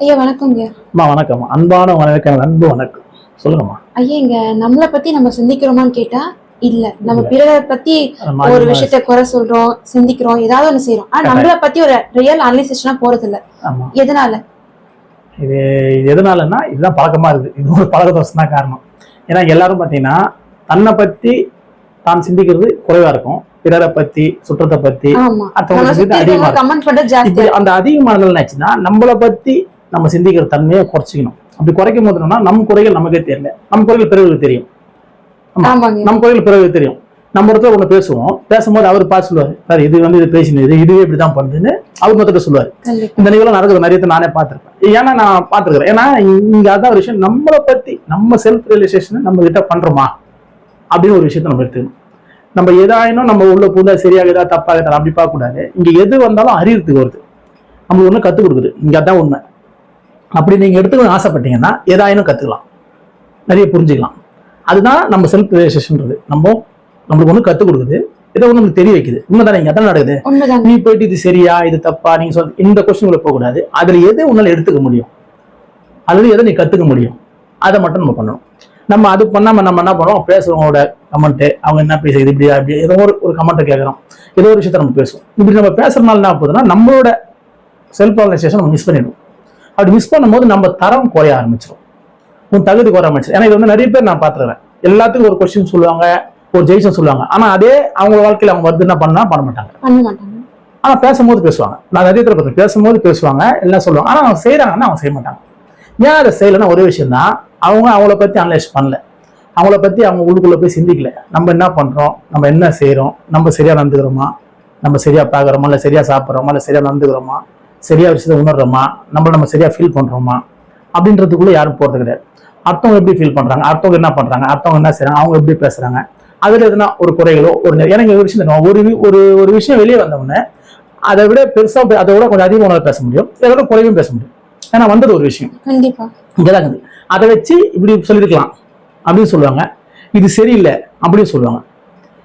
ஐயா வணக்கங்க அம்மா வணக்கம். அன்பான வணக்கம் அன்பு வணக்கம். சொல்லுங்கம்மா. ஐயா இங்க நம்மளை பத்தி நம்ம சிந்திக்கிறோமான்னு கேட்டா இல்ல. நம்ம. பிறரை பத்தி ஒரு விஷயத்த குறை சொல்றோம் சிந்திக்கிறோம் ஏதாவது ஒண்ணு செய்யறோம் ஆனா. நம்மளை பத்தி ஒரு ரியல் அனலிசிஸ்னா போறது இல்ல எதனால? இது இது எதனாலன்னா இதுதான் பழக்கமா இருக்குது. இது ஒரு பழக்க தான் காரணம். ஏன்னா எல்லாரும் பார்த்தீங்கன்னா தன்னை பத்தி தான் சிந்திக்கிறது குறைவா இருக்கும். பிறரை பத்தி சுற்றத்தை பத்தி அடுத்தவங்க அதிகமா அந்த அதிகமானது என்னாச்சுன்னா நம்மளை பத்தி நம்ம சிந்திக்கிற தன்மையை குறைச்சிக்கணும். அப்படி குறைக்கும் போது என்னன்னா நம்ம குறைகள் நமக்கே தெரியல. நம்ம குறைகள் பிறகு தெரியும். நம்ம கோயில் பிறகு தெரியும். நம்ம ஒருத்தர் ஒன்று பேசுவோம். பேசும்போது அவர் பார்த்து சொல்லுவார். சார் இது வந்து இது பேசினது இதுவே இப்படி தான் பண்ணுதுன்னு அவர் மொத்தத்தை சொல்லுவார். இந்த நிகழ்வு நடக்குது நிறைய நானே பார்த்துருப்பேன். ஏன்னா நான் பார்த்துருக்கிறேன். ஏன்னா இங்க அதான் ஒரு விஷயம். நம்மளை பத்தி நம்ம செல்ஃப் ரியலைசேஷன் நம்ம கிட்ட பண்றோமா? அப்படின்னு ஒரு விஷயத்தை நம்ம எடுத்துக்கணும். நம்ம எதாயினும் நம்ம உள்ள புதா சரியாக ஏதாவது தப்பாக ஏதாவது அப்படி பார்க்கக்கூடாது. இங்க எது வந்தாலும் அறியறதுக்கு வருது. நம்மளுக்கு ஒன்று கற்றுக் கொடுக்குது. இங்க அதான் உண்மை. அப்படி நீங்க எடுத்துக்கணும்னு ஆசைப்பட்டீங்கன்னா எதாயினும் கத்துக்கலாம். நிறைய புரிஞ்சுக்கலாம். அதுதான் நம்ம செல்ஃப் ரியலைசேஷன்றது நம்ம நம்மளுக்கு ஒன்று கற்றுக் கொடுக்குது. ஏதோ ஒன்று தெரிய வைக்குது. உண்மைதானே? இங்க அதான் நடக்குது. நீ போயிட்டு இது சரியா இது தப்பா நீங்க சொல் இந்த கொஸ்டின்குள்ள போகக்கூடாது. அதுல எது உன்னால எடுத்துக்க முடியும்? அதுல எதை நீ கத்துக்க முடியும்? அதை மட்டும் நம்ம பண்ணணும். நம்ம அது பண்ணாம நம்ம என்ன பண்ணுவோம்? பேசுறவங்களோட கமெண்ட் அவங்க என்ன பேசுறது இப்படியா இப்படி ஏதோ ஒரு ஒரு கமெண்ட்டை கேட்கறோம் ஏதோ ஒரு விஷயத்த நம்ம பேசுவோம். இப்படி நம்ம பேசுறதுனால என்ன போகுதுன்னா நம்மளோட செல்ஃப் ஆர்கனைசேஷன் நம்ம மிஸ் பண்ணிடுவோம். அப்படி மிஸ் பண்ணும்போது நம்ம தரம் குறைய ஆரம்பிச்சிடும் உன் தகுதி குறைய ஆரம்பிச்சிடும் ஏன்னா இது வந்து நிறைய பேர் நான் பார்த்துருவேன் எல்லாத்துக்கும் ஒரு கொஸ்டின் சொல்லுவாங்க ஒரு ஜெயிஷன் சொல்லுவாங்க. ஆனா அதே அவங்க வாழ்க்கையில அவங்க வந்து என்ன பண்ணா பண்ண மாட்டாங்க. ஆனா பேசும்போது பேசுவாங்க. நான் நிறைய பேர் பார்த்தேன் பேசும்போது பேசுவாங்க எல்லாம் சொல்லுவாங்க. ஆனா அவங்க செய்யறாங்கன்னா அவங்க செய்ய மாட்டாங்க. ஏன் அதை செய்யலைன்னா ஒரே விஷயம் தான் அவங்க அவங்கள பத்தி அனலைஸ் பண்ணல. அவங்கள பத்தி அவங்க உள்ளுக்குள்ள போய் சிந்திக்கல. நம்ம என்ன பண்றோம்? நம்ம என்ன செய்றோம்? நம்ம சரியா நடந்துக்கிறோமா? நம்ம சரியா பார்க்குறோமா? இல்லை சரியா சாப்பிட்றோமா? இல்லை சரியா நடந்துக்கிறோமா? சரியா விஷயத்தை உணர்றோமா? நம்மள நம்ம சரியா ஃபீல் பண்றோமா? அப்படின்றதுக்குள்ள யாரும் போறது கிடையாது. அடுத்தவங்க எப்படி ஃபீல் பண்றாங்க? அடுத்தவங்க என்ன பண்றாங்க? அடுத்தவங்க என்ன செய்றாங்க? அவங்க எப்படி பேசுறாங்க? அதுல எதுனா ஒரு குறைகளோ ஒரு எனக்கு ஒரு விஷயம் தெரியும். ஒரு ஒரு ஒரு விஷயம் வெளியே வந்தவுடனே அதை விட பெருசா பே- அதை விட கொஞ்சம் அதிகமாக உணர பேச முடியும். இதை விட குறைவும் பேச முடியும். ஏன்னா வந்தது ஒரு விஷயம். கண்டிப்பா. இங்கதான் இருக்குது. அதை வச்சு இப்படி சொல்லியிருக்கலாம். அப்படின்னு சொல்லுவாங்க. இது சரியில்லை அப்படின்னு சொல்லுவாங்க.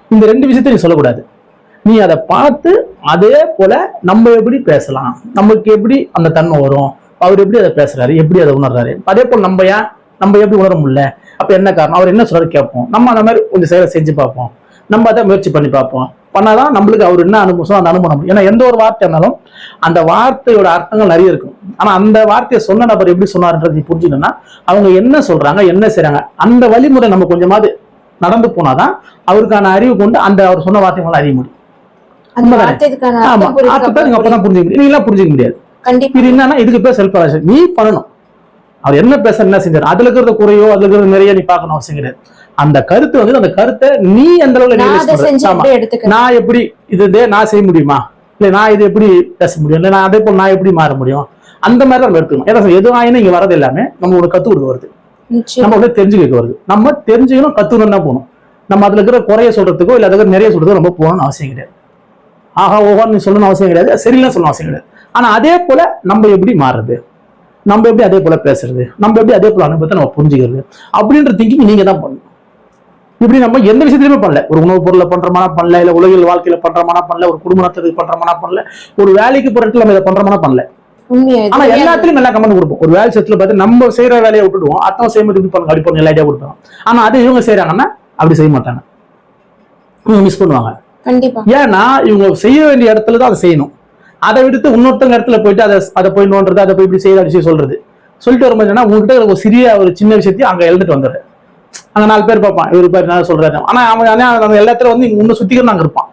இந்த ரெண்டு விஷயத்தை நீ சொல்லக்கூடாது. நீ அதை பார்த்து அதே போல நம்ம எப்படி பேசலாம்? நமக்கு எப்படி அந்த தன்மை வரும்? அவர் எப்படி அதை பேசுறாரு? எப்படி அதை உணர்றாரு? அதே போல் நம்ம ஏன் நம்ம எப்படி உணர முடியல? அப்ப என்ன காரணம்? அவர் என்ன சொல்றாரு கேட்போம். நம்ம அந்த மாதிரி கொஞ்சம் செயலை செஞ்சு பார்ப்போம். நம்ம அதை முயற்சி பண்ணி பார்ப்போம். பண்ணாதான் நம்மளுக்கு அவர் என்ன அனுபவம் அந்த அனுபவம் ஏன்னா எந்த ஒரு வார்த்தை இருந்தாலும் அந்த வார்த்தையோட அர்த்தங்கள் நிறைய இருக்கும். ஆனா அந்த வார்த்தையை சொன்ன நபர் எப்படி சொன்னார்ன்றது புரிஞ்சுக்கணும்னா அவங்க என்ன சொல்றாங்க என்ன செய்யறாங்க அந்த வழிமுறை நம்ம கொஞ்சமாவது நடந்து போனாதான் அவருக்கான அறிவு கொண்டு அந்த அவர் சொன்ன வார்த்தைகளை அறிய முடியும். ஆமா. புரியுதுக்கு அப்பதான் புரிஞ்சுக்க முடியும். நீங்களாம் புரிஞ்சுக்க முடியாது. கண்டிப்பா. இது என்னன்னா இதுக்கு பேர் செல்ஃப் நீ பண்ணணும். அவர் என்ன பேச என்ன செஞ்சாரு? அதுல இருக்கிறத குறையோ அதுல இருக்கிறது நிறைய நீ பார்க்கணும் அவசியம் கிடையாது. அந்த கருத்து வந்து அந்த கருத்தை நீ எந்த அளவுல நான் எப்படி இது நான் செய்ய முடியுமா? இல்ல நான் இது எப்படி பேச முடியும்? இல்ல நான் அதே போல் நான் எப்படி மாற முடியும்? அந்த மாதிரி நம்ம எடுக்கணும். ஏன்னா எது ஆயினும் இங்க வரது எல்லாமே நம்மளோட கத்து கொடுக்க வருது. நம்ம வந்து தெரிஞ்சுக்க வருது. நம்ம தெரிஞ்சுக்கணும் கத்துக்கணும் தான் போகணும். நம்ம அதுல இருக்கிற குறைய சொல்றதுக்கோ இல்ல அதுக்கு நிறைய சொல்றதுக்கோ நம்ம போகணும்னு அவசியம் கிடையாது. ஆஹா ஓஹோன்னு நீ சொல்லணும் அவசியம் கிடையாது. சரியில்லைன்னு சொல்லணும் அவசியம் கிடையாது. ஆனா அதே போல நம்ம எப்படி மாறுறது? நம்ம எப்படி அதே போல பேசுறது? நம்ம எப்படி அதே போல அனுபவத்தை நம்ம புரிஞ்சுக்கிறது? அப்படின்ற திங்கிங் நீங்க தான் பண்ணணும். இப்படி நம்ம எந்த விஷயத்திலுமே பண்ணல. ஒரு உணவுப் பொருளை பண்றோமானா பண்ணல இல்ல உலகில் வாழ்க்கையில பண்றோமானா பண்ணல ஒரு குடும்ப நடத்துறதுக்கு பண்றோமானா பண்ணல ஒரு வேலைக்கு போறதுக்கு நம்ம இதை பண்றோமானா பண்ணல. ஆனா. எல்லாத்துலயும் நல்லா கமெண்ட் கொடுப்போம். ஒரு வேலை செத்துல பார்த்து நம்ம செய்யற வேலையை விட்டுடுவோம். அத்தவங்க செய்யும்போது இப்படி பண்ணுங்க அப்படி பண்ணுங்க ஐடியா கொடுப்போம் ஆனா அது இவங்க செய்யறாங்கன்னா அப்படி செய்ய மாட்டாங்க. மிஸ் பண்ணுவாங்க. ஏன்னா இவங்க செய்ய வேண்டிய இடத்துல தான் அதை செய்யணும். அதை விடுத்து இன்னொருத்தங்க இடத்துல போயிட்டு அதை அதை போய் நோண்டுறது அதை போய் இப்படி செய்யற விஷயம் சொல்றது. சொல்லிட்டு வரும்போது என்ன உங்ககிட்ட ஒரு சிறிய ஒரு சின்ன விஷயத்தையும் அங்க எழுதிட்டு வந்துடுற அங்க நாலு பேர் பார்ப்பான். இவர் பேர் என்ன சொல்றாரு ஆனா அவன் ஆனா அந்த எல்லாத்துல வந்து உன்னை சுத்திக்கிறன்னு அங்க இருப்பான்.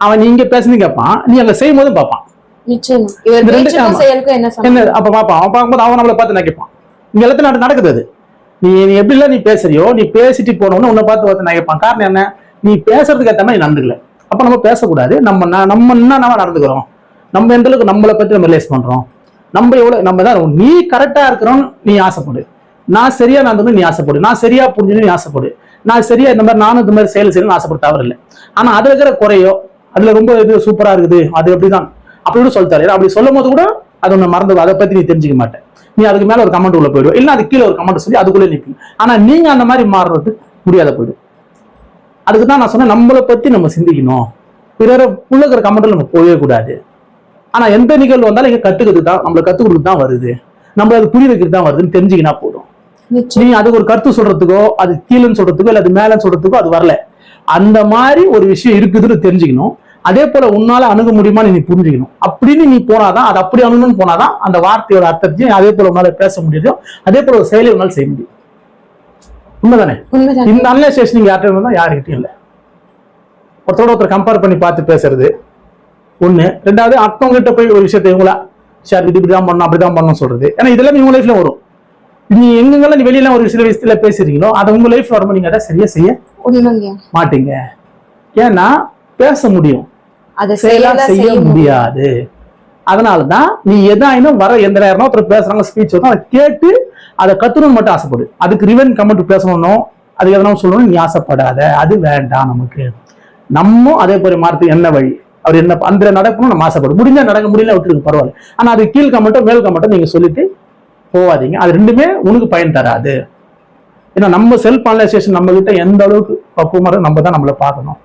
அவன் நீ இங்க பேசுனு கேட்பான் நீ அங்க செய்யும் போதும் பார்ப்பான் என்ன அப்ப பாப்பான் அவன் பார்க்கும்போது அவன் நம்மளை பார்த்து நினைப்பான் இங்க எல்லாத்தையும் நட- நடக்குது அது. நீ நீ எப்படிலாம் நீ பேசுறியோ நீ பேசிட்டு போனோன்னு உன்னை பார்த்து பார்த்து நினைப்பான் காரணம் என்ன? நீ பேசுறதுக்கு ஏற்ற மாதிரி நீ நடந்துக்கல அப்ப நம்ம பேசக்கூடாது. நம்ம நம்ம என்ன நம்ம நடந்துக்கிறோம். நம்ம எந்த அளவுக்கு நம்மளை பத்தி நம்ம ரிலேஸ் பண்றோம். நம்ம எவ்வளவு நம்ம தான் நீ கரெக்டா இருக்கிறோம்னு நீ ஆசைப்படு. நான் சரியா நடந்தது நீ ஆசைப்படு. நான் சரியா புரிஞ்சுன்னு நீ ஆசைப்படு. நான் சரியா இந்த மாதிரி நானும் இந்த மாதிரி செயல் செய்யணும்னு ஆசைப்பட தவறில்லை. இல்லை ஆனா அதுல இருக்கிற குறையோ அதுல ரொம்ப இது சூப்பரா இருக்குது. அது அப்படிதான் அப்படி கூட சொல்லித்தாரு அப்படி சொல்லும் போது கூட அது ஒண்ணு மறந்து அதை பத்தி நீ தெரிஞ்சுக்க மாட்டேன். நீ அதுக்கு மேல ஒரு கமெண்ட் உள்ள போயிடுவோம் இல்லை அது கீழே ஒரு கமெண்ட் சொல்லி அதுக்குள்ளே நிற்கும் ஆனா நீங்க அந்த மாதிரி மாறுறது முடியாத போயிடும். அதுக்கு தான் நான் சொன்னேன் நம்மளை பத்தி நம்ம சிந்திக்கணும். பிறரை உள்ள இருக்கிற கமெண்ட்ல நம்ம போகவே கூடாது. ஆனா எந்த நிகழ்வு வந்தாலும் இங்க கத்துக்கிறது தான் நம்மளை கொடுத்து தான் வருது. நம்ம அது புரிய வைக்கிறது தான் வருதுன்னு தெரிஞ்சுக்கினா போதும். நீ அதுக்கு ஒரு கருத்து சொல்றதுக்கோ அது கீழன்னு சொல்றதுக்கோ இல்ல அது மேலன்னு சொல்றதுக்கோ அது வரல. அந்த மாதிரி ஒரு விஷயம் இருக்குதுன்னு தெரிஞ்சுக்கணும். அதே போல உன்னால அணுக முடியுமான்னு நீ புரிஞ்சுக்கணும். அப்படின்னு நீ போனாதான் அது அப்படி அணுகணும்னு போனாதான் அந்த வார்த்தையோட அர்த்தத்தையும் அதே போல உன்னால பேச முடியும் அதே போல ஒரு செயலை உன்னால செய்ய முடியும். உண்மைதானே? இந்த அனலைசேஷன் நீங்க யார்கிட்ட இருந்தா யாருக்கிட்டையும் இல்லை. ஒருத்தரோட ஒருத்தர் கம்பேர் பண்ணி பார்த்து பேசுறது. ஒண்ணு. ரெண்டாவது அடுத்தவங்க கிட்ட போய் ஒரு விஷயத்தை இவங்களா சார் இது இப்படிதான் பண்ணணும் அப்படிதான் பண்ணணும் சொல்றது. ஏன்னா இதெல்லாம் இவங்க லைஃப்ல வரும். நீ எங்கெங்கெல்லாம் நீ வெளியில ஒரு சில விஷயத்துல பேசுறீங்களோ அதை உங்க லைஃப் வரும்போது நீங்க அதை சரியா செய்ய மாட்டீங்க. ஏன்னா பேச முடியும். அதை செயலா செய்ய செய்ய அதனால தான் நீ எதாயினும் வர எந்த நேரம் ஒருத்தர் பேசுறாங்க ஸ்பீச் வரும் அதை கேட்டு அதை கத்துணும்னு மட்டும் ஆசைப்படு. அதுக்கு ரிவன் கமெண்ட் பேசணும் அது எதனா சொல்லணும் நீ ஆசைப்படாத. அது வேண்டாம் நமக்கு. நம்ம அதே போல மாறத்துக்கு என்ன வழி? அவர் என்ன அந்த நடக்கணும் நம்ம ஆசைப்படும் முடிஞ்சா நடக்க முடியல விட்டுருக்கு பரவாயில்ல. ஆனா அது கீழ் கமெண்ட்டோ மேல் கமெண்ட்டோ நீங்க சொல்லிட்டு போவாதீங்க. அது ரெண்டுமே உனக்கு பயன் தராது. ஏன்னா நம்ம செல்ஃப் அனலைசேஷன் நம்ம கிட்ட எந்த அளவுக்கு பக்குவமாக நம்ம தான் நம்மளை பார்க்கணும்.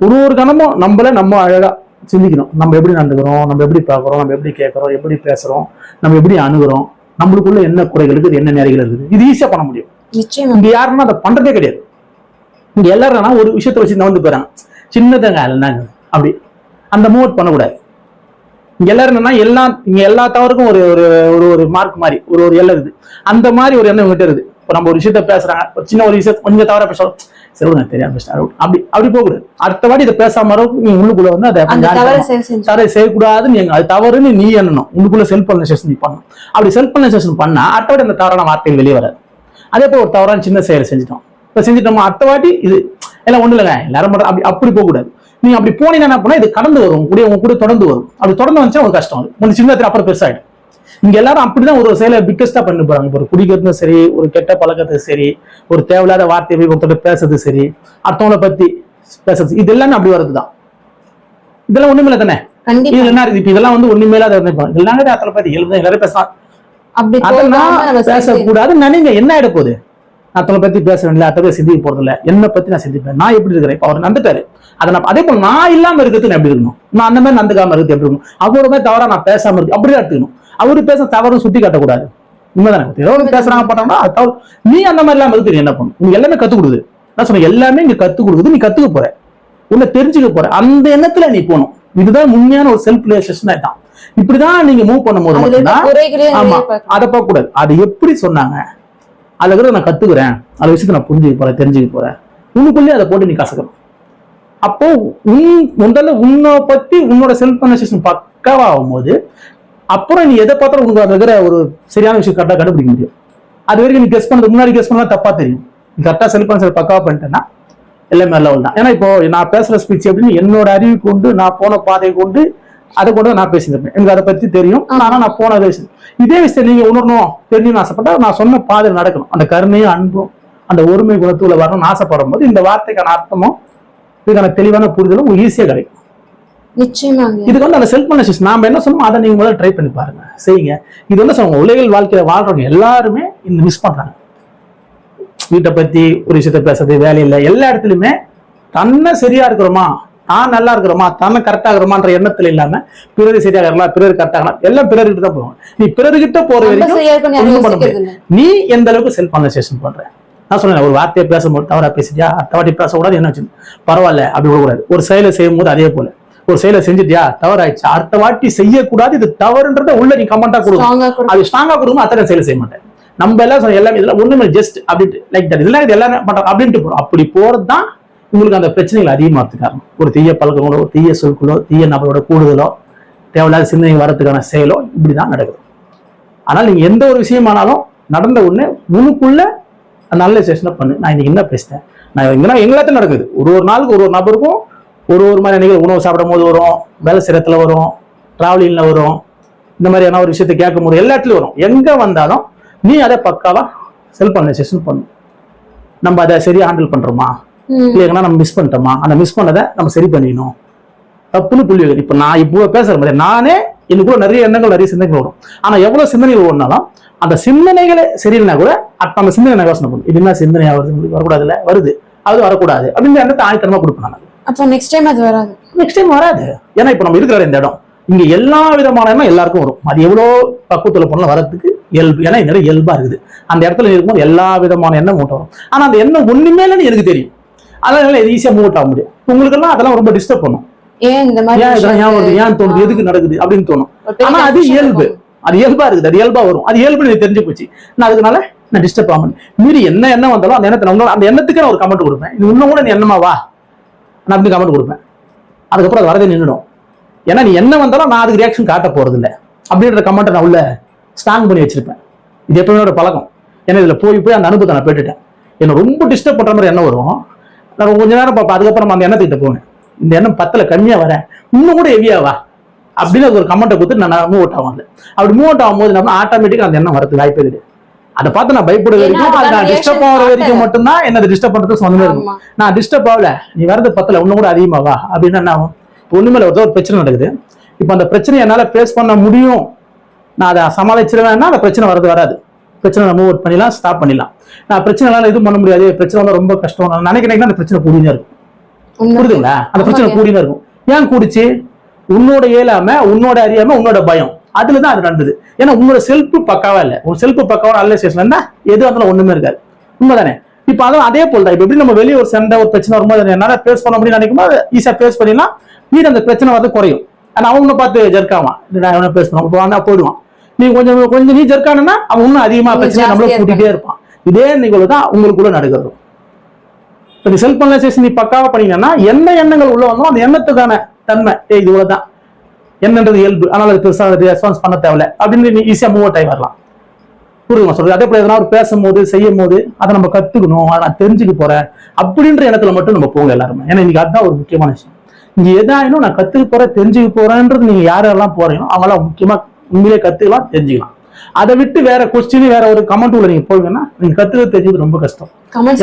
ஒரு ஒரு கணமும் நம்மள நம்ம அழகா சிந்திக்கணும். நம்ம எப்படி நடந்துக்கிறோம்? நம்ம எப்படி பார்க்குறோம்? நம்ம எப்படி கேட்குறோம்? எப்படி பேசுறோம்? நம்ம எப்படி அணுகுறோம்? நம்மளுக்குள்ள என்ன குறைகள் இருக்குது? என்ன நிறைகள் இருக்குது? இது ஈஸியா பண்ண முடியும். நிச்சயமா. இங்க யாருன்னா அதை பண்றதே கிடையாது. இங்க எல்லாரும் ஒரு விஷயத்தை வச்சு நவந்து போறாங்க. சின்னதங்க இல்லைனாங்க அப்படி. அந்த மூவ் பண்ணக்கூடாது. இங்க எல்லாரும் என்னன்னா எல்லா இங்க எல்லா தவறுக்கும் ஒரு ஒரு ஒரு ஒரு மார்க் மாதிரி ஒரு ஒரு எல்லை இருக்குது. அந்த மாதிரி ஒரு எண்ணம் கிட்ட இருக்குது. இப்போ நம்ம ஒரு விஷயத்த பேசுறாங்க. ஒரு சின்ன ஒரு விஷயத்த கொஞ்சம் தவறா பேசுறோம். சரி தெரியாம பேசினாரு அப்படி அப்படி போகக்கூடாது. அடுத்த வாட்டி இதை பேசாம நீ உள்ளுக்குள்ள வந்து அதை தவறை செய்யக்கூடாதுன்னு நீங்க அது தவறுன்னு நீ எண்ணணும். உங்களுக்குள்ள செல்ஃப் அனலைசேஷன் நீ பண்ணணும். அப்படி செல்ஃப் அனலைசேஷன் பண்ணா அடுத்த வாட்டி அந்த தவறான வார்த்தைகள் வெளியே வராது. அதே போல ஒரு தவறான சின்ன செயலை செஞ்சுட்டோம். இப்போ செஞ்சுட்டோமா? அடுத்த வாட்டி இது எல்லாம் ஒண்ணு இல்லைங்க. எல்லாரும் மட்டும் அப்படி அப்படி போகக்கூடாது. நீங்க அப்படி போனீங்கன்னா என்ன பண்ணா இது கடந்து வரும். உங்க கூட உங்க கூட தொடர்ந்து வரும். அப்படி தொடர்ந்து வந்துச்சா ஒரு கஷ்டம் அது ஒன்று சின்னத்துல அப்புறம் பெருசாயிடும். இங்க எல்லாரும் அப்படிதான் ஒரு செயலை பிக்கஸ்டா பண்ணி போறாங்க. ஒரு குடிக்கிறதும் சரி ஒரு கெட்ட பழக்கத்தை சரி ஒரு தேவையில்லாத வார்த்தையை போய் ஒருத்தர் பேசுறது சரி அடுத்தவங்கள பத்தி பேசுறது இது எல்லாமே அப்படி வருது தான் இதெல்லாம் ஒண்ணுமில்ல தானே? கண்டிப்பா. இது என்ன இருக்கு இதெல்லாம் வந்து ஒண்ணுமே இல்லாத நினைப்பாங்க இதெல்லாம் கூட அத்தனை பத்தி எழுத எல்லாரும் பேசலாம். அப்படி அதெல்லாம் நினைங்க. என்ன ஆயிட போகுது? அத்தனை பத்தி பேசுறேன் இல்ல அத்தனை சிந்திக்க போறது இல்ல என்ன பத்தி நான் சிந்திப்பேன். நான் எப்படி இருக்கிறேன்? இப்ப அவர் நந்துட்டாரு. அதை நான் அதே போல நான் இல்லாம இருக்கிறதுக்கு நான் எப்படி இருக்கணும்? நான் அந்த மாதிரி நந்துக்காம இருக்கிறது எப்படி இருக்கணும்? அவரோட மாதிரி தவறா நான் பேசாம இருக்கு அப்படியே எடுத்துக்கணும். அவரு பேச தவறும் சுட்டி காட்டக்கூடாது. உண்மைதானே? ஏதோ பேசுறாங்க அது தவறு. நீ அந்த மாதிரி இல்லாம இருக்கு என்ன பண்ணும் நீ எல்லாமே கத்து கொடுக்குது. நான் சொன்னேன் எல்லாமே இங்க கத்து கொடுக்குது நீ கத்துக்க போற. உன்னை தெரிஞ்சுக்க போற. அந்த எண்ணத்துல நீ போகணும். இதுதான் உண்மையான ஒரு செல்ஃப் ரிலேஷன் தான் இப்படிதான் நீங்க மூவ் பண்ணும்போது மட்டும்தான் ஆமா. அதை பார்க்க கூடாது. அது எப்படி சொன்னாங்க? அதுல இருக்கிறத நான் கத்துக்கிறேன். அந்த விஷயத்தை நான் புரிஞ்சுக்க போறேன் தெரிஞ்சுக்க போறேன். உனக்குள்ளேயே அதை போட்டு நீ கசக்கணும். அப்போ உன் முதல்ல உன்னை பத்தி உன்னோட செல்ஃப் கன்வர்சேஷன் பக்காவா ஆகும்போது அப்புறம் நீ எதை பார்த்தாலும் உனக்கு அதுல இருக்கிற ஒரு சரியான விஷயம் கரெக்டாக கண்டுபிடிக்க முடியும். அது வரைக்கும் நீ கெஸ் பண்ணது முன்னாடி கெஸ் பண்ணலாம் தப்பாக தெரியும். நீ கரெக்டாக பண்ண கன்வர்சேஷன் பக்காவாக பண்ணிட்டேன்னா எல்லாமே லெவல் தான். ஏன்னா இப்போ நான் பேசுகிற ஸ்பீச் அப்படின்னு என்னோட அறிவு கொண்டு நான் போன பாதையை கொண்டு அதை கொண்டு நான் பேசியிருப்பேன். எனக்கு அதை பற்றி தெரியும். ஆனால் நான் போன விஷயம் இதே விஷயத்தை நீங்கள் உணரணும் தெரியணும்னு ஆசைப்பட்டா நான் சொன்ன பாதையில் நடக்கணும். அந்த கருணையும் அன்பும் அந்த ஒருமை குணத்துல வரணும்னு ஆசைப்படும் போது இந்த வார்த்தைக்கான அர்த்தமும் இதுக்கான தெளிவான புரிதலும் ஈஸியாக கிடைக்கும். நிச்சயமாங்க. இதுக்கு வந்து அந்த செல்ஃப் அனலிசிஸ் நாம என்ன சொன்னோமோ அதை நீங்க முதல்ல ட்ரை பண்ணி பாருங்க. செய்யுங்க இது வந்து சொல்லுங்க உலகில் வாழ்க்கையில வாழ்றவங்க எல்லாருமே இந்த மிஸ் பண்றாங்க. வீட்டை பத்தி ஒரு விஷயத்த பேசுறது வேலையில எல்லா இடத்துலயுமே தன்னை சரியா இருக்கிறோமா தான் நல்லா இருக்கிறோமா தன்னை கரெக்டா இருக்கிறோமான்ற எண்ணத்துல இல்லாம பிறரு சரியா இருக்கலாம் பிறர் கரெக்டா இருக்கலாம் எல்லாம் பிறர்கிட்ட தான் போவாங்க நீ பிறர்கிட்ட போற வரைக்கும் ஒண்ணும் பண்ண முடியாது. நீ எந்த அளவுக்கு செல்ஃப் அனலைசேஷன் பண்ற? நான் சொன்னேன் ஒரு வார்த்தையை பேசும்போது தவறா பேசிட்டியா அடுத்த வாட்டி பேசக்கூடாது என்ன வச்சு பரவாயில்ல அப்படி விடக்கூடாது. ஒரு செயலை செய்யும் போது அதே போல. ஒரு செயலை செஞ்சுட்டியா? தவறாயிடுச்சு. அடுத்த வாட்டி செய்யக்கூடாது இது தவறுன்றத உள்ள நீ கமெண்டா கொடுக்கும் அது ஸ்ட்ராங்கா கொடுக்கும் அத்தனை செயலை செய்ய மாட்டேன். நம்ம எல்லாம் எல்லாமே இதெல்லாம் ஒண்ணுமே ஜஸ்ட் அப்படின்ட்டு லைக் தட் இதெல்லாம் இது எல்லாமே பண்றோம் அப்படின்ட்டு போறோம். அப்படி போறது தான் உங்களுக்கு அந்த பிரச்சனைகள் அதிகமாகிறது காரணம். ஒரு தீய பழக்கங்களோ தீய சொற்களோ தீய நபரோட கூடுதலோ தேவையில்லாத சிந்தனை வரதுக்கான செயலோ இப்படிதான் நடக்குது. ஆனால் நீங்க எந்த ஒரு விஷயமானாலும் நடந்த உடனே உனக்குள்ள அனலைசேஷனை பண்ணு. நான் இன்னைக்கு என்ன பேசிட்டேன்? நான் எங்கன்னா எல்லாத்தையும் நடக்குது. ஒரு ஒரு நாளுக்கு ஒரு ஒரு நபருக்கும் ஒரு ஒரு மாதிரி நினைக்கிற உணவு சாப்பிடும் போது வரும் வேலை சிரத்துல வரும் டிராவலிங்ல வரும் இந்த மாதிரியான ஒரு விஷயத்தை கேட்கும் போது எல்லா இடத்துலயும் வரும். எங்க வந்தாலும் நீ அதை பக்காவா செல்ஃப் அனலைசேஷன் பண்ணு. நம்ம அதை சரியா ஹேண்டில் பண்றோமா? ம். இல்லைங்கன்னா நம்ம மிஸ் பண்ணிட்டோமா? அந்த மிஸ் பண்ணதை நம்ம சரி பண்ணிக்கணும் தப்புன்னு புள்ளி இப்போ நான் இப்போ பேசுற மாதிரி நானே எனக்குள்ள நிறைய எண்ணங்கள் நிறைய சிந்தனைகள் வரும். ஆனா எவ்வளவு சிந்தனைகள் ஓடினாலும் அந்த சிந்தனைகளே சரியில்லைனா கூட அந்த சிந்தனை நான் யோசனை பண்ணும் இது என்ன சிந்தனையா வருது? உங்களுக்கு வரக்கூடாது இல்ல வருது. அது வரக்கூடாது. அப்படின்னு எண்ணத்தை ஆயத்தனமா கொடுப்பேன் நான். அப்போ நெக்ஸ்ட் டைம் அது வராது. நெக்ஸ்ட் டைம் வராது. ஏன்னா இப்போ நம்ம இருக்கிற இந்த இடம் இங்க எல்லா விதமான எண்ணம் எல்லாருக்கும் வரும். அது எவ்வளோ பக்குவத்துல பண்ணலாம் வரதுக்கு இயல்பு ஏன்னா இந்த இயல்பா இருக்குது. அந்த இடத்துல இருக்கும்போது எல்லா விதமான எண்ணம் மூட் வரும். ஆனா அந்த எண்ணம் ஒண்ணுமே இல்லைன்னு எனக்கு தெரியும். அதனால ஈஸியா மூவ் ஆக முடியும். உங்களுக்கெல்லாம் அதெல்லாம் ரொம்ப டிஸ்டர்ப் பண்ணும். ஏன் இந்த மாதிரி ஏன் ஏன் தோணுது? எதுக்கு நடக்குது? அப்படின்னு தோணும். ஆனா அது இயல்பு. அது இயல்பா இருக்குது. அது இயல்பா வரும். அது இயல்பு எனக்கு தெரிஞ்சு போச்சு. நான் அதுக்குனால நான் டிஸ்டர்ப் ஆகணும் மீறி என்ன எண்ணம் வந்தாலும் அந்த எண்ணத்தை உன்னோட- அந்த எண்ணத்துக்கு நான் ஒரு கமெண்ட் கொடுப்பேன். இது இன்னும் கூட நீ எண்ணமா வா. நான் அப்படி கமெண்ட் கொடுப்பேன். அதுக்கப்புறம் அது வரதே நின்றுடும் ஏன்னா நீ என்ன வந்தாலும் நான் அதுக்கு ரியாக்ஷன் காட்ட போகிறது இல்லை அப்படின்ற கமெண்ட்டை நான் உள்ள ஸ்ட்ராங் பண்ணி வச்சிருப்பேன். இது எப்பவுமே ஒரு பழக்கம். ஏன்னா இதில் போய் போய் அந்த அனுபவத்தை நான் போட்டுட்டேன் என்னை ரொம்ப டிஸ்டர்ப் பண்ணுற மாதிரி எண்ணம் வரும். நான் கொஞ்ச நேரம் பார்ப்பேன். அதுக்கப்புறம் நான் அந்த எண்ணத்துக்கிட்ட போவேன். இந்த எண்ணம் பத்தில் கம்மியாக வரேன் இன்னும் கூட ஹெவியாவா அப்படின்னு அது ஒரு கமெண்ட்டை கொடுத்து நான் மூவ் அவுட் ஆகும் அப்படி மூவ் அவுட் ஆகும்போது நம்ம ஆட்டோமேட்டிக்காக அந்த எண்ணம் வரது வாய்ப்பு இல்லை அதை பார்த்து நான் பயப்பட வரைக்கும் நான் டிஸ்டர்ப் ஆகிற வரைக்கும். மட்டும்தான் என்ன டிஸ்டர்ப் பண்றது சொந்தமே இருக்கும். நான் டிஸ்டர்ப் ஆகல. நீ வரது பத்தல இன்னும் கூட அதிகமா வா. அப்படின்னு என்ன ஆகும்? ஒண்ணுமே ஒரு ஒரு பிரச்சனை நடக்குது. இப்போ அந்த பிரச்சனையை என்னால ஃபேஸ் பண்ண முடியும். நான் அதை சமாளிச்சிருவேன்னா அந்த பிரச்சனை வரது வராது. பிரச்சனை மூவ் அவுட் பண்ணிடலாம் ஸ்டாப் பண்ணிடலாம். நான் பிரச்சனை எல்லாம் எதுவும் பண்ண முடியாது. பிரச்சனை வந்தா ரொம்ப கஷ்டம். நான் நினைக்கிறேன்னா அந்த பிரச்சனை கூடினே இருக்கும். புரியுதுங்களா? அந்த பிரச்சனை. கூடினே இருக்கும். ஏன் கூடிச்சு? உன்னோட இயலாம உன்னோட அறியாம உன்னோட பயம். அதுலதான் அது நடந்தது. ஏன்னா உங்களோட செல்ஃப் பக்காவா இல்ல. உங்க செல்ஃப் பக்காவா நல்ல ஸ்டேஷன் இருந்தா எது வந்தாலும் ஒண்ணுமே இருக்காது. உண்மைதானே? இப்ப அதான் அதே போல் தான். இப்ப எப்படி நம்ம வெளியே ஒரு சண்டை ஒரு பிரச்சனை வரும்போது என்னால ஃபேஸ் பண்ண முடியும் நினைக்கும் போது ஈஸியா ஃபேஸ் பண்ணிடலாம். மீது அந்த பிரச்சனை வந்து குறையும். ஆனா அவங்கள பார்த்து ஜெர்க்காவான். நான் எவனை பேச பண்ண வாங்க போயிடுவான். நீ கொஞ்சம் கொஞ்சம் நீ ஜெர்க்கானா அவன் இன்னும் அதிகமா இன்னும் பிரச்சனை நம்மள கூட்டிகிட்டே இருப்பான். இதே நிகழ்வு தான் உங்களுக்குள்ள நடக்கிறது. இப்போ நீ செல்ஃப் அனலைசேஷன் நீ பக்காவா பண்ணீங்கன்னா எந்த எண்ணங்கள் உள்ள வந்தோ அந்த எண்ணத்துக்கான தன்மை. இது இவ்வளவுதான். என்னன்றது இயல்பு. ஆனால் அது பெருசா ரெஸ்பான்ஸ் பண்ண தேவையில்ல. அப்படின்னு நீ ஈஸியா மூவ் அவுட் ஆகி வரலாம் புரியுமா சொல்றது? அதே போல எதனா ஒரு பேசும்போது செய்யும் போது அதை நம்ம கத்துக்கணும் அதை நான் தெரிஞ்சுக்க போறேன் அப்படின்ற எண்ணத்துல மட்டும் நம்ம போங்க எல்லாருமே. ஏன்னா இன்னைக்கு அதுதான் ஒரு முக்கியமான விஷயம். இங்க எதாயினும் நான் கத்துக்க போறேன் தெரிஞ்சுக்க போறேன்றது நீங்க யாரெல்லாம் போறீங்களோ அவங்களாம் முக்கியமா உண்மையிலே கத்துக்கலாம் தெரிஞ்சுக்கலாம். அதை விட்டு வேற கொஸ்டின் வேற ஒரு கமெண்ட் உள்ள நீங்க போவீங்கன்னா நீங்க கத்துக்க தெரிஞ்சது ரொம்ப கஷ்டம்.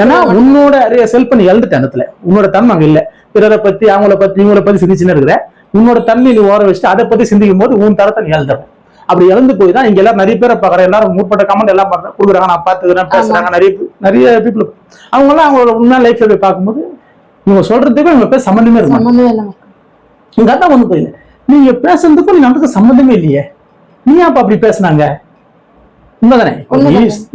ஏன்னா பண்ண உன்னோட செல்ஃப் நீ எழுந்துட்ட இடத்துல உன்னோட தன்மை அங்க இல்ல. பிறரை பத்தி அவங்கள பத்தி இவங்கள பத்தி சிந்திச்சுன்னு இருக்கிற உன்னோட தன்மை நீ ஓர வச்சுட்டு அதை பத்தி சிந்திக்கும் போது உன் தரத்தை நீ எழுதுற அப்படி இழந்து போய் தான் இங்க எல்லாம் நிறைய பேரை பாக்குறேன் எல்லாரும் முற்பட்ட கமெண்ட் எல்லாம் பண்றேன் கொடுக்குறாங்க நான் பாத்துக்கிறேன் பேசுறாங்க நிறைய நிறைய பீப்புள் அவங்க எல்லாம் அவங்களோட உண்மையான லைஃப்ல போய் பார்க்கும்போது இவங்க சொல்றதுக்கும் இவங்க பேர் சம்மந்தமே இருக்கும். இங்க அதான் வந்து போயில நீங்க பேசுறதுக்கும் நீ நடக்க சம்மந்தமே இல்லையே. நீ அப்ப அப்படி பேசுனாங்க? உண்மைதானே?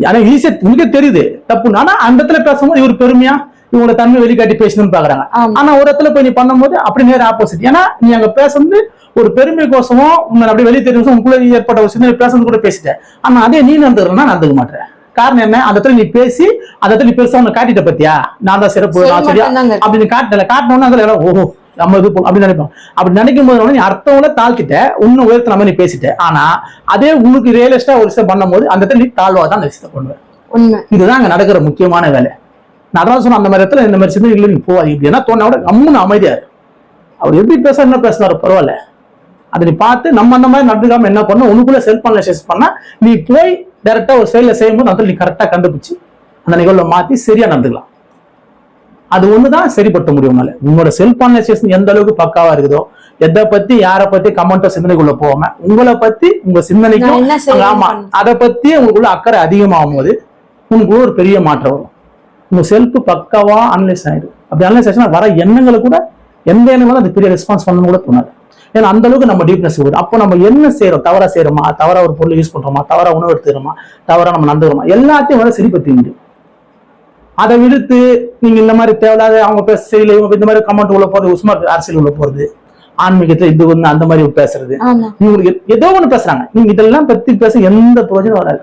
ஆனா ஈஸியா உனக்கே தெரியுது. தப்பு ஆனா அந்த இடத்துல பேசும்போது இவர் பெருமையா? இவங்களோட தன்மை வெளிக்காட்டி பேசணும்னு பாக்குறாங்க. ஆனா ஒரு இடத்துல போய் நீ பண்ணும்போது அப்படி நேரம் ஆப்போசிட் ஏன்னா நீ அங்க பேசுறது ஒரு பெருமை கோசமோ உங்களை அப்படி வெளியே தெரியும் உங்களுக்குள்ள ஏற்பட்ட ஒரு சின்ன பேசுறது கூட பேசிட்ட. ஆனா அதே நீ நடந்துக்கிறனா நடந்துக்க மாட்டேன் காரணம் என்ன? அந்த இடத்துல நீ பேசி அந்த இடத்துல நீ பெருசா உன்னை காட்டிட்ட பத்தியா? நான் தான் சிறப்பு நான் சரியா மட்டும்தாங்க இருக்கு. அப்படி நீ காட்டல. காட்டினோன்னு அதுல ஓஹோ நம்ம இது போல அப்படி நினைப்போம். அப்படி நினைக்கும் போது நீ அர்த்தவங்கள தாழ்த்திட்ட. இன்னும் உயர்த்தின மாதிரி நீ பேசிட்ட. ஆனா அதே உனக்கு ரியலிஸ்டா ஒரு விஷயம் பண்ணும்போது அந்த இடத்துல நீ தாழ்வா தான் அந்த விஷயத்தை பண்ணுவ உண்மை. இதுதான் அங்க நடக்கிற முக்கியமான வேலை. அதான் சொன்ன அந்த மாதிரி இடத்துல இந்த மாதிரி சிந்தனைகள் நீ போவாது இப்படி என்ன தோணா கூட கம்முன்னு அமைதியா இரு. அவர் எப்படி பேச என்ன பேசுறாரு பரவாயில்ல. அதை நீ பார்த்து நம்ம அந்த மாதிரி நடந்துக்காம என்ன பண்ண உனக்குள்ள செல்ஃப் அனலைசிஸ் பண்ணா நீ போய் டைரக்டா ஒரு செயல செய்யும்போது அதில் நீ கரெக்டா கண்டுபிடிச்சு அந்த நிகழ்வை மாத்தி சரியா நடந்துக்கலாம். அது ஒண்ணுதான் சரிப்படுத்த முடியும் உன்னால. உங்களோட செல்ஃப் அனலைசேஷன் எந்த அளவுக்கு பக்காவா இருக்குதோ எதை பத்தி யாரை பத்தி கமெண்டோ சிந்தனைக்குள்ள போகாம உங்களை பத்தி உங்க சிந்தனைக்கும் செய்யணும் ஆமா அதை பத்தி உங்களுக்குள்ள அக்கறை அதிகமாகும் போது உங்களுக்குள்ள ஒரு பெரிய மாற்றம் வரும். உங்க செல்ஃப் பக்காவா அனலைஸ் ஆயிடும். அப்படி அனலைஸ் ஆச்சுன்னா வர எண்ணங்களை கூட எந்த எண்ணங்களும் அது பெரிய ரெஸ்பான்ஸ் பண்ணணும் கூட தோணாது. ஏன்னா அந்த அளவுக்கு நம்ம டீப்னஸ் வருது அப்போ நம்ம என்ன செய்யறோம் தவறா செய்யறோமா தவறா ஒரு பொருள் யூஸ் பண்றோமா? தவறா உணவு எடுத்துக்கிறோமா? தவறா நம்ம நந்துக்கிறோமா எல்லாத்தையும் வந்து சரிப்படுத்த முடியும். அதை விடுத்து நீங்க இந்த மாதிரி தேவையில்லாத அவங்க பேச சரியில்லை இவங்க இந்த மாதிரி கமெண்ட் உள்ள போறது உஸ்மா அரசியல் உள்ள போறது ஆன்மீகத்துல இது ஒண்ணு அந்த மாதிரி பேசுறது. இவங்களுக்கு ஏதோ ஒண்ணு பேசுறாங்க. நீங்க இதெல்லாம் பத்தி பேச எந்த பிரயோஜனம் வராது.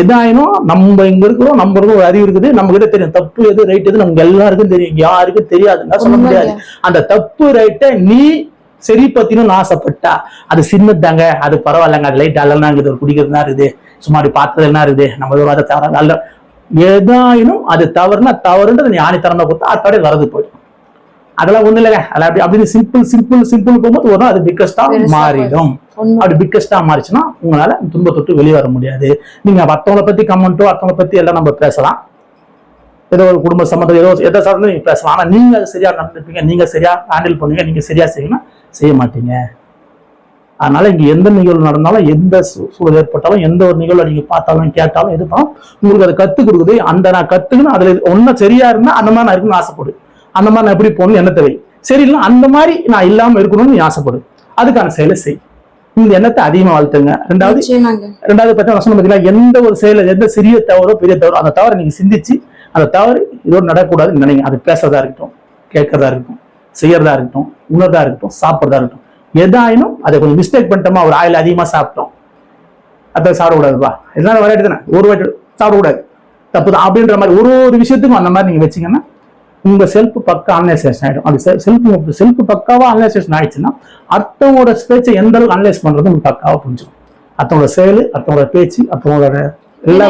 எதாயினும் நம்ம இங்க இருக்கிறோம் நம்ம ஒரு அறிவு இருக்குது நம்ம கிட்ட தெரியும். தப்பு எது ரைட் எது நமக்கு எல்லாருக்கும் தெரியும். யாருக்கும் தெரியாதுன்னா சொல்ல முடியாது. அந்த தப்பு ரைட்டை நீ சரி பத்தினும் ஆசைப்பட்டா அது சின்னதாங்க அது பரவாயில்லங்க. அது லைட் அல்லனா இருக்குது. குடிக்கிறதுனா இருக்குது. சும்மா அப்படி பார்த்தது என்ன இருக்குது. நம்ம அதை தவற நல்ல எதாயினும் அது தவறுனா தவறுன்றது நீ ஆணி திறந்த கொடுத்தா அதோட வரது போயிடும். அதெல்லாம் ஒண்ணு இல்லைங்க. அதெல்லாம் அப்படி அப்படின்னு சிம்பிள் சிம்பிள் சிம்பிள் போகும்போது ஒரு அது பிக்கஸ்டா மாறிடும். அப்படி பிக்கஸ்டா மாறிச்சுன்னா உங்களால துன்பத்தொட்டு வெளியே வர முடியாது. நீங்க மற்றவங்கள பத்தி கமெண்ட்டோ மத்தவங்கள பத்தி எல்லாம் நம்ம பேசலாம். ஏதோ ஒரு குடும்ப சம்மந்தம் ஏதோ எதை சார்ந்து நீங்க பேசலாம். ஆனா நீங்க அது சரியா நடந்துப்பீங்க நீங்க சரியா ஹேண்டில் பண்ணுவீங்க நீங்க சரியா செய்யணும் செய்ய மாட்டீங்க. அதனால இங்க எந்த நிகழ்வு நடந்தாலும் எந்த சூழல் ஏற்பட்டாலும் எந்த ஒரு நிகழ்வை நீங்க பார்த்தாலும் கேட்டாலும் எது பண்ணாலும் உங்களுக்கு அதை கத்துக் கொடுக்குது. அந்த நான் கத்துக்கணும் அதுல ஒன்னும் சரியா இருந்தா அந்த மாதிரி நான் இருக்கணும்னு ஆசைப்படு. அந்த மாதிரி நான் எப்படி போகணும் என்ன தேவை சரி இல்லை அந்த மாதிரி நான் இல்லாம இருக்கணும்னு நீ ஆசைப்படு. அதுக்கான செயலை செய். இந்த எண்ணத்தை அதிகமா வளர்த்துங்க. ரெண்டாவது ரெண்டாவது பார்த்தா சொன்ன பார்த்தீங்கன்னா எந்த ஒரு செயல எந்த சிறிய தவறோ பெரிய தவறோ அந்த தவறை நீங்க சிந்திச்சு அந்த தவறு இதோடு நடக்கக்கூடாதுன்னு நினைங்க. அது பேசுறதா இருக்கட்டும் கேட்கறதா இருக்கட்டும் செய்யறதா இருக்கட்டும் உணர்றதா இருக்கட்டும் சாப்பிட்றதா இருக்கட்டும். எதாயினும் அதை கொஞ்சம் மிஸ்டேக் பண்ணிட்டோமா ஒரு ஆயில் அதிகமா சாப்பிட்டோம். அதை சாப்பிடக்கூடாதுப்பா. எல்லாம் விளையாட்டு தானே ஒரு வாட்டி சாப்பிடக்கூடாது. தப்பு தான். அப்படின்ற மாதிரி ஒரு ஒரு விஷயத்துக்கும் அந்த மாதிரி நீங்க வச்சீங்கன்னா உங்க செல்ஃப் பக்கா அனலைசேஷன் ஆயிடும். அது செல்ஃப் செல்ஃப் பக்காவா அனலைசேஷன் ஆயிடுச்சுன்னா அர்த்தவோட பேச்சை எந்த அளவுக்கு அனலைஸ் பண்றது உங்களுக்கு பக்காவா புரிஞ்சிடும் அர்த்தவோட செயல் அர்த்தவோட பேச்சு எல்லா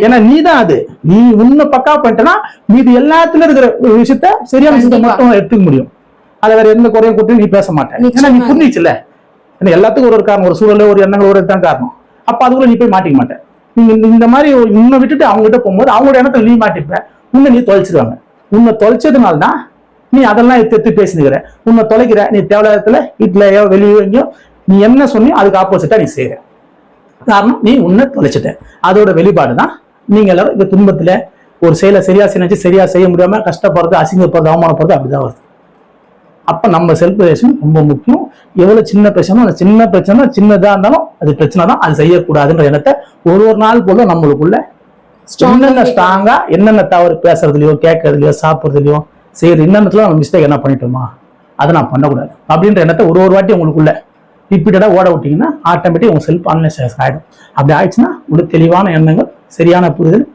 ஏன்னா நீ தான் அது. நீ உன்னை பக்கா பண்ணிட்டனா மீது எல்லாத்துல இருக்கிற விஷயத்த சரியான விஷயத்த. மட்டும் எடுத்துக்க முடியும். அதை வேற எந்த குறையும் கூட்டி நீ பேச மாட்டேன். ஏன்னா நீ. புரிஞ்சிச்சுல ஏன்னா எல்லாத்துக்கும் ஒரு ஒரு காரணம் ஒரு சூழல் ஒரு எண்ணங்கள் ஒரு தான் காரணம். அப்ப அதுக்குள்ள நீ போய் மாட்டிக்க மாட்டேன். நீங்க இந்த- மாதிரி உன்னை விட்டுட்டு அவங்க கிட்ட போகும்போது அவங்களோட எண்ணத்துல நீ மாட்டிப்ப. உன்னை நீ தொலைச்சிருவாங்க. உன்னை தொலைச்சதுனால தான் நீ அதெல்லாம் எடுத்து எடுத்து பேசினுக்கிற. உன்னை தொலைக்கிற நீ தேவையில்லாதத்துல வீட்டிலையோ வெளியோ எங்கேயோ நீ என்ன சொன்னியோ அதுக்கு ஆப்போசிட்டா நீ செய்யற காரணம் நீ உன்னை தொலைச்சிட்ட. அதோட வெளிப்பாடு தான் நீங்க எல்லாரும் இந்த துன்பத்துல ஒரு செயலை சரியா செஞ்சு சரியா செய்ய முடியாம கஷ்டப்படுறது அசிங்கப்படுறது அவமானப்படுறது அப்படிதான் வருது. அப்ப நம்ம செல்ஃப் ரிலேஷன் ரொம்ப முக்கியம். எவ்வளவு சின்ன பிரச்சனை அந்த சின்ன பிரச்சனை சின்னதா இருந்தாலும் அது பிரச்சனை தான் அது செய்யக்கூடாதுன்ற எண்ணத்தை ஒரு ஒரு நாள் போல நம்மளுக்குள்ள என்னென்ன ஸ்ட்ராங்கா என்னென்ன தவறு பேசுறதுலயோ கேட்கறதுலயோ சாப்பிடுறதுலயோ செய்யறது என்னென்னத்துல நம்ம மிஸ்டேக் என்ன பண்ணிட்டோமா? அதை நான் பண்ணக்கூடாது. அப்படின்ற எண்ணத்தை ஒரு ஒரு வாட்டி உங்களுக்குள்ள ரிப்பீட்டடா ஓட விட்டீங்கன்னா ஆட்டோமேட்டிக் உங்க செல்ஃப் அனலைசேஷன் ஆயிடும். அப்படி ஆயிடுச்சுன்னா ஒரு தெளிவான எண்ணங்கள் சரியான புரிதல்.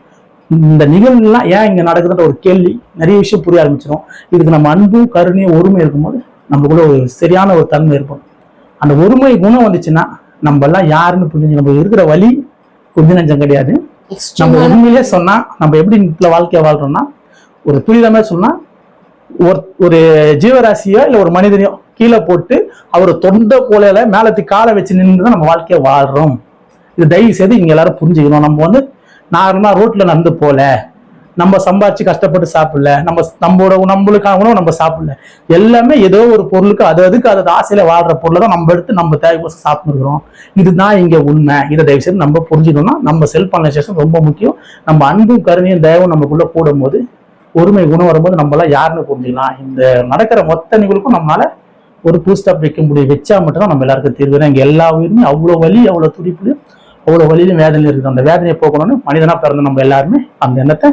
இந்த நிகழ்வுலாம் ஏன் இங்க நடக்குதுன்ற ஒரு கேள்வி நிறைய விஷயம் புரிய ஆரம்பிச்சிடும் இதுக்கு நம்ம அன்பு கருணையும் ஒருமை இருக்கும்போது நம்மளுக்குள்ள ஒரு சரியான ஒரு தன்மை ஏற்படும். அந்த ஒருமை குணம் வந்துச்சுன்னா நம்ம எல்லாம் யாருன்னு புரிஞ்சு நம்ம இருக்கிற வழி கொஞ்ச நஞ்சம் கிடையாது. நம்ம உண்மையிலே சொன்னா நம்ம எப்படி இந்த வாழ்க்கைய வாழ்றோம்னா ஒரு துரிதமே சொன்னா ஒரு ஒரு ஜீவராசியோ இல்ல ஒரு மனிதனையோ கீழே போட்டு அவர் தொண்ட போலையில மேலத்து காலை வச்சு நின்று தான் நம்ம வாழ்க்கைய வாழ்றோம். இது தயவு செய்து இங்க எல்லாரும் புரிஞ்சுக்கணும். நம்ம வந்து நார்மலா ரோட்ல நடந்து போல. நம்ம சம்பாதிச்சு கஷ்டப்பட்டு சாப்பிடல நம்ம நம்மளோட நம்மளுக்கான உணவு நம்ம சாப்பிடல. எல்லாமே ஏதோ ஒரு பொருளுக்கு அது அதுக்கு அது ஆசையில வாழ்ற பொருளை தான் நம்ம எடுத்து நம்ம தேவைக்கோசம் சாப்பிட்டுருக்கிறோம். இதுதான் இங்க உண்மை. இதை தயவு செய்து நம்ம புரிஞ்சுக்கணும்னா நம்ம செல்ஃப் அனலைசேஷன் ரொம்ப முக்கியம். நம்ம அன்பும் கருணையும் தயவும் நமக்குள்ள கூடும்போது ஒருமை குணம் வரும்போது நம்மளாம் யாருன்னு புரிஞ்சுக்கலாம். இந்த நடக்கிற மொத்த நிகழ்வுக்கும் நம்மளால ஒரு பூஸ்டாப் வைக்க முடியும். வச்சா மட்டும்தான் நம்ம எல்லாருக்கும் தீர்வு. ஏன்னா இங்க எல்லா உயிருமே அவ்வளோ வலி அவ்வளோ துடிப்புலையும் அவ்வளோ வழியிலும் வேதனையும் இருக்குது. அந்த வேதனையை போகணும்னு மனிதனா பிறந்த நம்ம எல்லாருமே அந்த எண்ணத்தை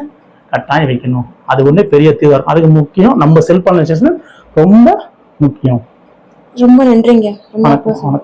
கட்டாயம் வைக்கணும். அது ஒண்ணே பெரிய தீர்வு இருக்கும். அதுக்கு முக்கியம் நம்ம செல்ஃப் அனலைசேஷன் ரொம்ப முக்கியம். ரொம்ப நன்றிங்க. வணக்கம்.